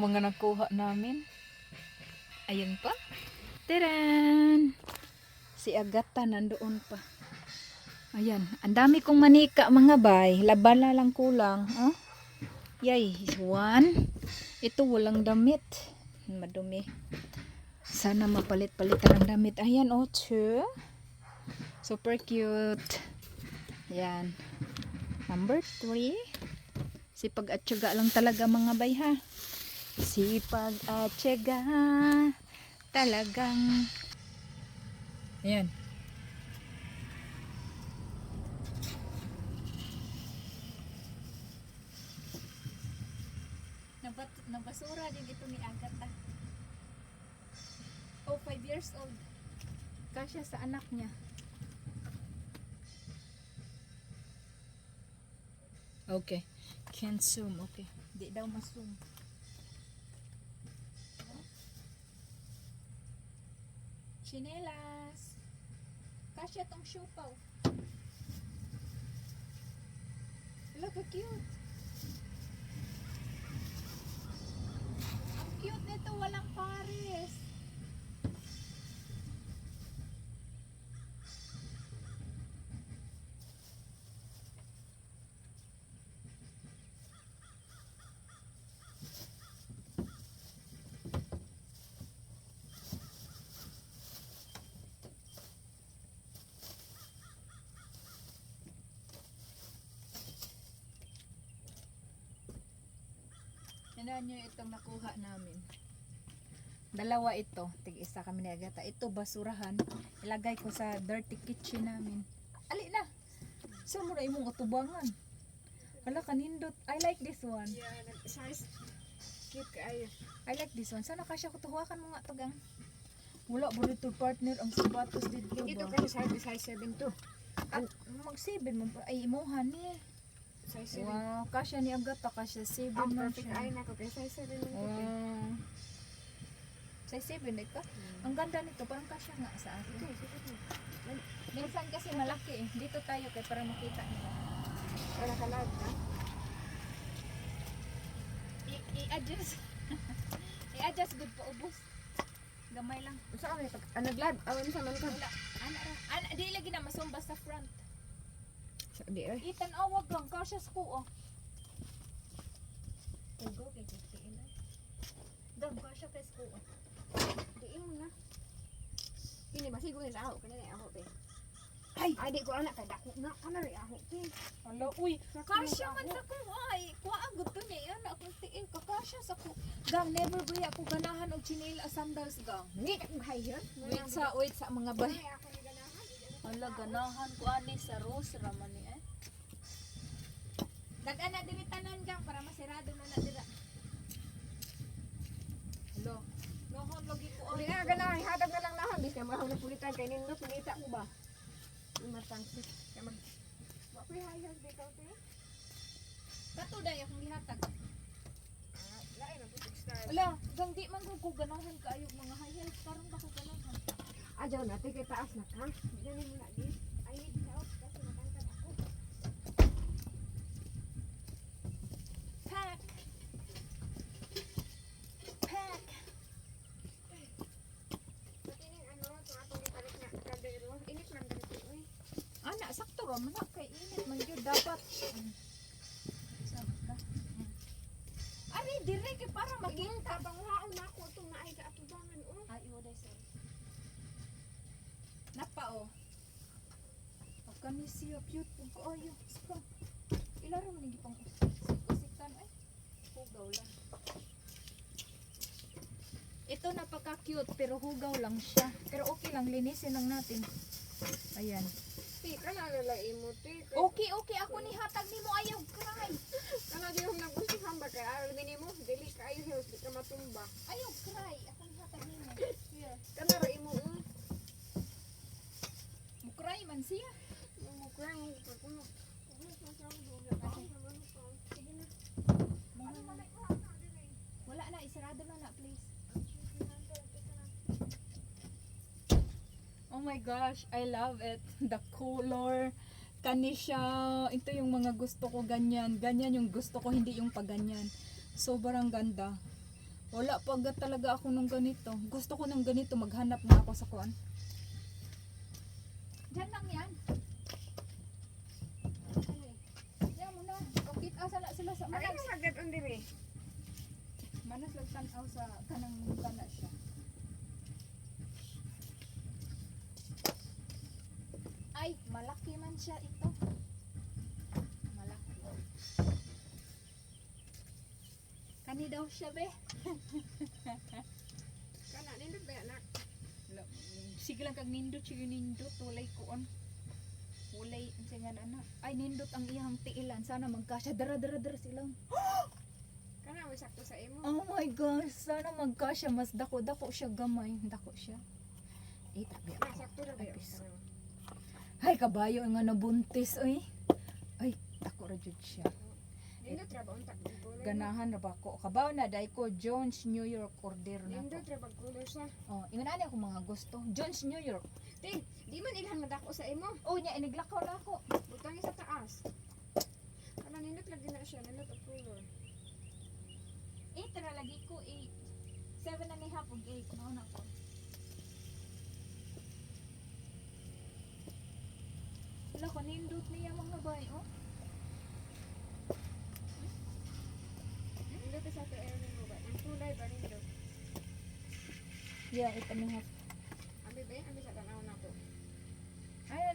yung mga nakuha namin. Ayun pa. Taran! Si Agata nandoon pa. Ayan. Ang dami kong manika mga bay. Labala lang kulang. Oh? Yay. One. Ito walang damit. Madumi. Sana mapalit-palitan ng damit. Ayan oh. Two. Super cute. Ayan. Number three. Sipag at tiyaga lang talaga mga bay ha. Sipag at tiyaga. Talagang. Ayan. Nabat nabasura din ito ni Agatha. Oh, 5 years old. Kasya sa anak niya. Okay. Can't zoom. Okay. Di daw mas-zoom. Chinelas. Kasya tong siopaw. Look, how cute. Ang cute nito, walang pares. Tingnan nyo itong nakuha namin. Dalawa ito. Tig-isa kami ni Agata. Ito basurahan. Ilagay ko sa dirty kitchen namin. Ali na! Saan mo na imong utubangan? Hala, kanindot. I like this one. Yeah, size cute kaayo. I like this one. Sana kasya ko tuhakan mo nga tagang. Wala ba dito partner ang sapatos dito Ito ba? kasi size size 7 to. Ah, mag 7 mo pa. Ay, imuhan ni. Size 7. Wow, kasya ni Agata. Kasya 7 Ang man perfect siya. ay nako kay size 7 lang ko. Wow. Size 7 na ito. Ang ganda nito, parang kasya nga sa akin. Minsan kasi malaki eh. Dito tayo kay para makita nila. Wala ka lag ha. I- I-adjust. I-adjust good pa ubos. Gamay lang. Usa ka pag ah, awan sa man ka. Wala. Ana. Ana di lagi na masumba sa front. Sabi ay. Itan awag lang kasya sa kuo. Ugo kay titiin na. Dag kasya kay sa kuo. Diin mo na. Kini masigo ni sa ako kanina ako te. Ay, Ay di ko anak kay dako na kana ri ako te. Hello, uy. Kasya man sa ko ay. Kuha agad to niya. Yan ako tiin kakasya sa ko. Gang never buhi ako ganahan og chinela sandals gang. Ni ka bahay yun. Wait sa wait sa mga bay. Ay ako ni ganahan. Wala ganahan ko ani sa rose raman ni eh. Dagan na diri tanan gang para masirado na na dira. Hello. Nohon lagi ko Hindi ay. na ganahan hatag na lang nahan bis kay mahal na pulitan kay nindot nita ko ba. Matang sit kay mag Wa pa hayag di ka te. Kato day akong gihatag. Ah, putik style. Wala, gang di man ko ganahan kaayo mga high heels karon ba ko ganahan. Ajaw na, kay taas na ka. Ganun mo na, di. I need help kasi matangkad ako. Pack. Pack. Pati ning ano, ito atong ipalit na kaldero. Init man dito, uy. Ana sakto ra man na, kay init man gyud dapat. Mm. Sabi ka. Mm. Ari dire kay para Maging makita. tabang waon na ako itong naay ka atubangan, oh. Ay, iwaday sir. Napa o. Kami siya cute kung kaayo. Saka. Ilaro mo nigi pang usikan ay. Hugaw lang. Ito napaka-cute pero hugaw lang siya. Pero okay lang, linisin lang natin. Ayan. Ti, kana lalai mo, ti. Okay, okay. Ako ni hatag ni mo ayaw cry. Kana di yung nagustuhan ba kay aral ni mo, dili ka heels, di ka matumba. Ayaw cry. Ako ni hatag ni mo. Here. Kana ra imo, oh. Mukray man siya. Wala na, isarado na na, please. Oh my gosh, I love it. The color, kani siya. Ito yung mga gusto ko ganyan. Ganyan yung gusto ko, hindi yung paganyan. Sobrang ganda. Wala pa agad talaga ako ng ganito. Gusto ko ng ganito, maghanap na ako sa kuan. Diyan lang yan. Diyan mo na. Kapit asa na sila sa Ay, manas. ano agad on diri? Manas lang tanaw sa kanang kana siya. Ay, malaki man siya ito. Malaki. Kani daw siya be. Kana nindot ba anak? Sige lang kag nindot yung nindot. Walay kuon. Walay, ang nga na Ay, nindot ang iyang tiilan. Sana magkasya. Dara, dara, dara silang. Kana mo sakto sa imo. Oh my gosh, sana magkasya. Mas dako-dako siya gamay. Dako siya. Eh, tabi Na ako. sakto ra ba? Ay, kabayo nga nabuntis, oy. Ay, dako ra jud siya. Nindot ra ba untak? Ganahan ra ba ko? Kabaw na, dai ko, Jones, New York, order na. Nindot ra ba sa? Oh, ingon ani ako mga gusto. Jones, New York. Ting, di man ilhan madako sa imo. Oh, nya, iniglakaw na ako. Butang sa taas. Kana nindot lagi na siya, nindot ang kulay. Eh, tara lagi ko, eh. Seven and a half og eight. Mauna ko. Wala ko, nindot niya mga bay, oh. Nindot sa to air mo ba? Ang kulay ba nindot? Yeah, a half. Abi ba? Abi sa tanaw na ko.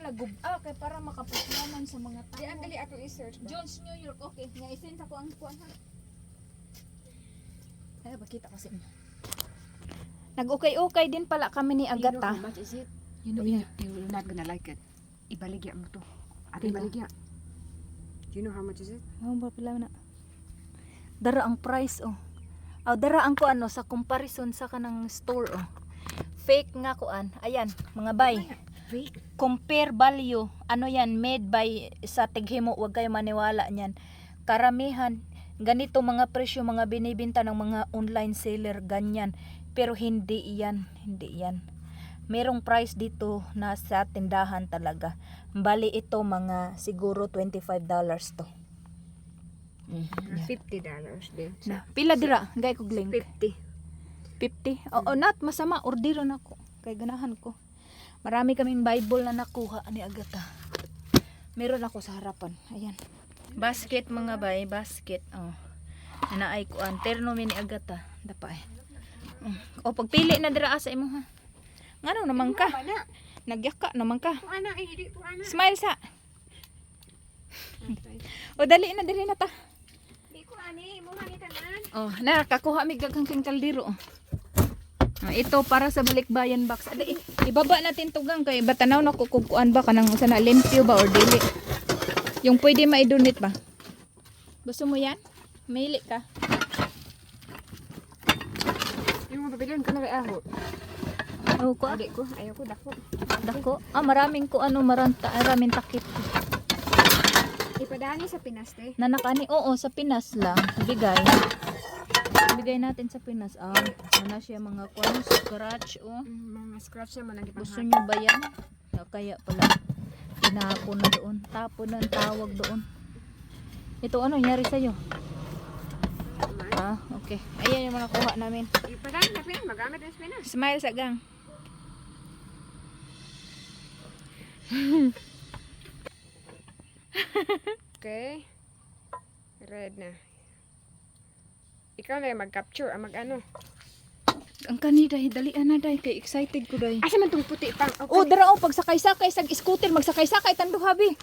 Ay, lagub. Ah, kay para makapaglaman sa mga Di ang tao. dali ato i-search ba? Jones, New York. Okay, nga isend ako ang kuan ha. Ay, bakita kasi. Nag-okay-okay din pala kami ni You know Agata. how much is it? You know, yeah. You're not gonna like it. Ibaligya mo to. Ate, ibaligya. Do you know how much is it? Oh, ba pila na. Dara ang price oh. Oh, dara ang ko ano sa comparison sa kanang store oh. Fake nga kuan. Ayan, mga bay. Wait. compare value ano yan made by sa tighimo wag kayo maniwala niyan. Karamihan ganito mga presyo mga binibenta ng mga online seller ganyan. Pero hindi iyan hindi yan. Merong price dito na sa tindahan talaga. Bali ito mga siguro 25 dollars to. Mm, yan. Fifty dollars din. na pila dira? Gay kog link. Fifty. 50 oo not masama. Orderon ako. Kay ganahan ko marami kaming bible na nakuha ni Agata meron ako sa harapan. Ayan. Basket mga bay basket. Oh. Naay ko an terno mi ni Agata dapay oh pagpili na dira sa imo ha? Ngano naman ka. Ana. nagyaka naman ka. Kung ana, ay ana. smile sa. O dali na diri na ta. Oh, na kakuha mi gagang kaldero. Oh, ito para sa balikbayan box. Adi, i- ibaba natin tugang kay batanaw na kukukuan ba kanang sa na limpyo ba or dili. Yung pwede ma-donate ba? Gusto mo yan? Maili ka. Yung mga pabilin ko na kay aho. Oh, ko. Adik ko, ayaw ko, dako. Dako. Ah, maraming ko ano maranta, maraming takip. Ipadani sa Pinaste. Nanakani, oo, sa Pinas lang. Bigay. Bigay natin sa Pinas. Ah, ano siya mga kwan, scratch, oh. Mm, mga scratch naman ang Gusto nyo ba yan? Kaya pala, tinapon na doon. Tapon na ang tawag doon. Ito ano nangyari sa'yo? Ah, okay. Ayan yung mga kuha namin. Ipadani na Pinas, magamit ang Pinas. Smile sa gang. Okay. Red na. Ikaw na yung mag-capture, ah, mag-ano. Ang kanida, dalian na day. Kay excited ko day. Asa man tong puti pang, okay. Oh, dara oh, pagsakay-sakay sa scooter, magsakay-sakay tandu habi.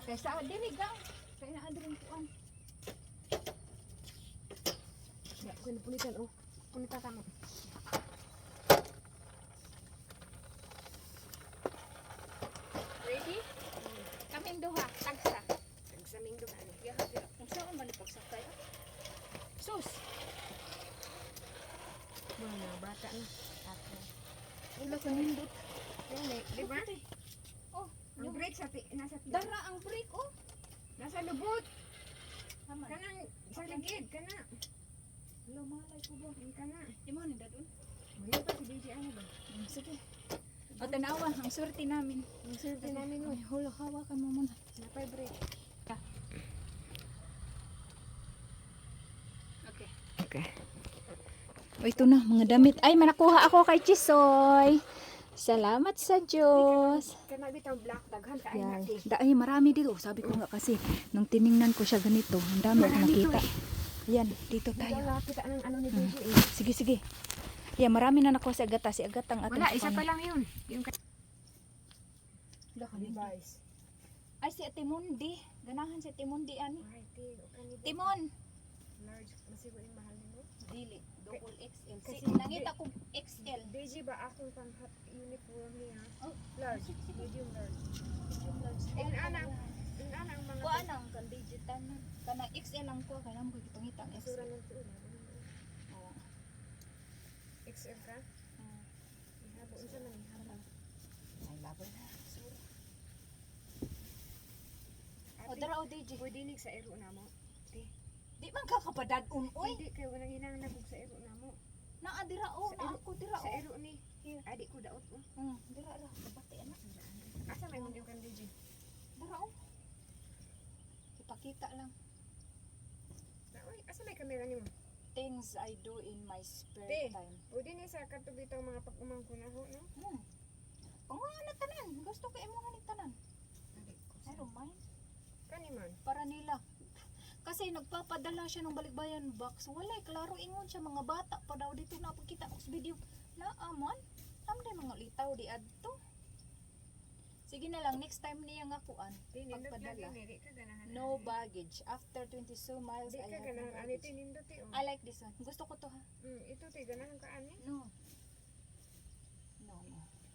Sakay-sakay dili gang. Kaya na adrin kuan. Ya, ko na pulitan, oh. Punita ka mo. Ready? Kaming duha, tagsa. Nagsaming doon, ano. Yaha dira. Kung saan man pagsakay. Sus. Mga bata na. Ako. Ulo sa nindot. Eh, di ba? Oh, Ang brake sa ti, nasa ti. dara ang break oh. Nasa lubot. Tama. Kanang sa ligid, kana. Hello, malay ko ba? Kana. Imo ni dadun. Mayo pa si DJ ano ba? Mm, Sige. O tanawa, ang swerte namin. Ang swerte namin mo. Ay, hulo, hawakan mo muna. Napay brake. Okay. Okay. O ito na, mga damit. Ay, manakuha ako kay Chisoy. Salamat sa Diyos. Kana bitaw black daghan ka ay Yan. Dahil marami dito. Sabi ko nga kasi, nung tiningnan ko siya ganito, ang dami ako nakita. Ayan, dito Tayo ano Hmm. Eh. Sige, sige. Yan, marami na nakuha si Agata. Si Agata ang ating Wala, isa pa lang yun. Yung. Ay, si Ate Mundi. Ganahan si Ate Mundi, ani. Ay, ti, o kanito. Timon. Large, masigo yung mahal nimo. Dili, double XL. Si, Kasi- nangita ko XL. Deji ba akong pang hot uniform niya? Oh, Large, medium large. Eh, Yung ana, yung ana ang mga Kuha nang kan digital na. Kana XL lang ko kaya mo kitong ngita basura XL. ng tuon. Oo. XL ka? Ah, Ihabo unsa man ihabo. Ay laboy na. Sura. O dara o DJ. pwede nig sa ero namo. Di man ka kapadad-un oy. Hindi kay wala hinang sa ero namo. Naa dira o, Sa naa ero- ko dira Sa o. ero ni. Adik ko daot mo. Hmm, dira ra kabati ana. Asa may mo kan Deji? Dira o. Ipakita lang Na oy, asa may kamera nimo? things I do in my spare Te. time. Pwede ni sa kato bitaw mga pag-umang ko na ho, no? Hmm. Panguha na tanan. Gusto ko imo ni tanan. I don't mind. Kani man. para nila. Kasi nagpapadala siya ng balikbayan box. Wala, klaro ingon siya mga bata pa daw dito na pagkita ko sa video. Na aman, amday mga litaw di adto. Sige na lang, next time niya nga kuan. Pagpadala. No baggage. After 22 miles, I have no ani baggage. ti oh. I like this one. Gusto ko to ha. Mm, ito ti ganahan ka ani. No,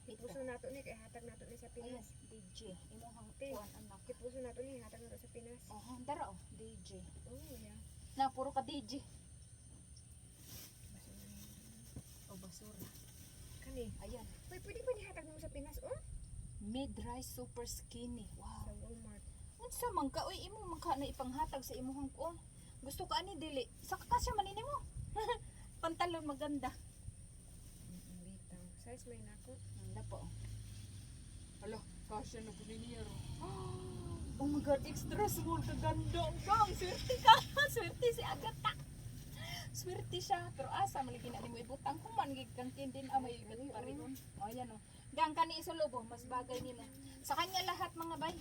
no. Ipuso nato ni kay hatag nato ni sa Pinas. DJ. Imuhang kuan anak. Ipuso nato ni hatag nato sa Pinas. Oh, dara oh, DJ. Oh, yeah. Na, puro ka DJ. O basura. Kani. Ayan. Uy, pwede ba ni hatag mo sa Pinas oh? Mid-rise super skinny. Wow. Sa Walmart. Unsa man ka oy imo man ka na ipanghatag sa imong kuon. Gusto ka ani dili. Sa kasya man mo. Pantalon maganda. Mm, Bitaw. Size may nako. Wala po. Hala, kasya na niya ro. Oh my god, extra small ka ganda. Bang, swerte ka. swerte si Agata. Swerte siya, pero asa maligi na nimo ibutang kung man gid kang tindin amay ibat pa rin. Oh, yan oh. Gang kani isulobo, mas bagay nimo. Sa kanya lahat mga bay.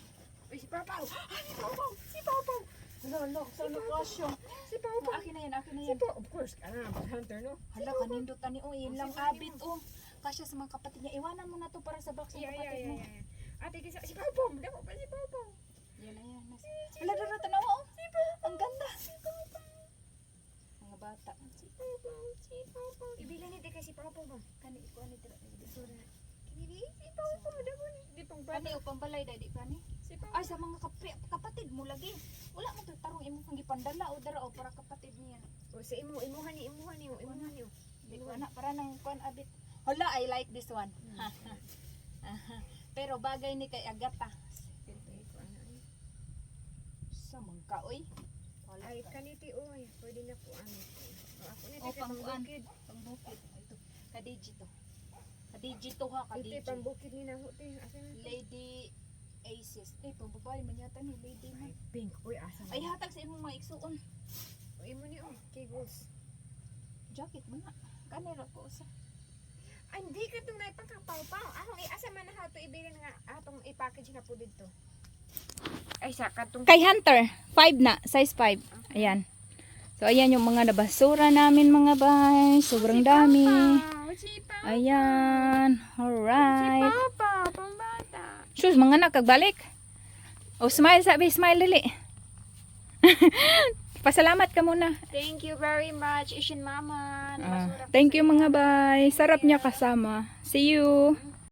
Uy, si Papaw! Ah, si Pawpaw! Si Pawpaw! Hala, hala, sa lokasyon. Si Papaw! Akin na yan, akin na Si yan. Papaw! Of course, ka na, hunter no? Hala, kanindot tani, oh, yun lang abit, oh. Kasya sa mga kapatid niya. Iwanan mo na to para sa box ng Yeah, yeah, kapatid yeah, mo. yeah. Ate, kisa, si Papaw! Dako pa si Papaw! Yan na yan. Nas- Hala, dara, tanawa, oh. Ang ganda. Mga bata. Si Papaw! Si Papaw! Ibili ni kay si Papaw ba? Kani, iko, ani, dira. Basura. Kini, si Papaw! Dako ni. Di pang Kani, bata. o, pambalay, dadi, kani. Si Papaw! Ay, sa mga kapi- kapatid mo lagi. Wala mo to tarong imo kang gipandala o dara o para kapatid niya. O, sa imo, imuhan ni, imuhan ni, imuhan ni. Di ko para nang kuan abit. Hala, I like this one. Pero bagay ni kay Agata. Sa mangka oy. Ay, ka. kaniti, oy. Pwede na po, ano. O, ako ni, O tika, pang kuan, pangbukid. pangbukid. Ito, kadiji to. Kadiji to ha, Ite, kadiji. pangbukid ni na, na? Lady Aces. Eh, pambabae man yata ni Lady man. Ay, pink. Uy, asa na? Ay, hatag sa imong mga igsuon. Uy, mo ni, oh. Kegos. Jacket mo na. Kanira ko sa. Ay, hindi ka itong naipangkapaw-paw. Ahong iasa man na to ibilin nga atong i-package na po dito. Ay, sa katong Kay Hunter, 5 na, size 5. Ayan. So, ayan yung mga nabasura namin mga bay. Sobrang dami. Si Papa! Ayan. Alright. Papa! Pambata! Sus, mga anak, kagbalik. O, smile, sabi, smile dali. Pasalamat ka muna. Thank you very much, Ishin Mama. Ah, thank you mga bay. Sarap niya kasama. See you.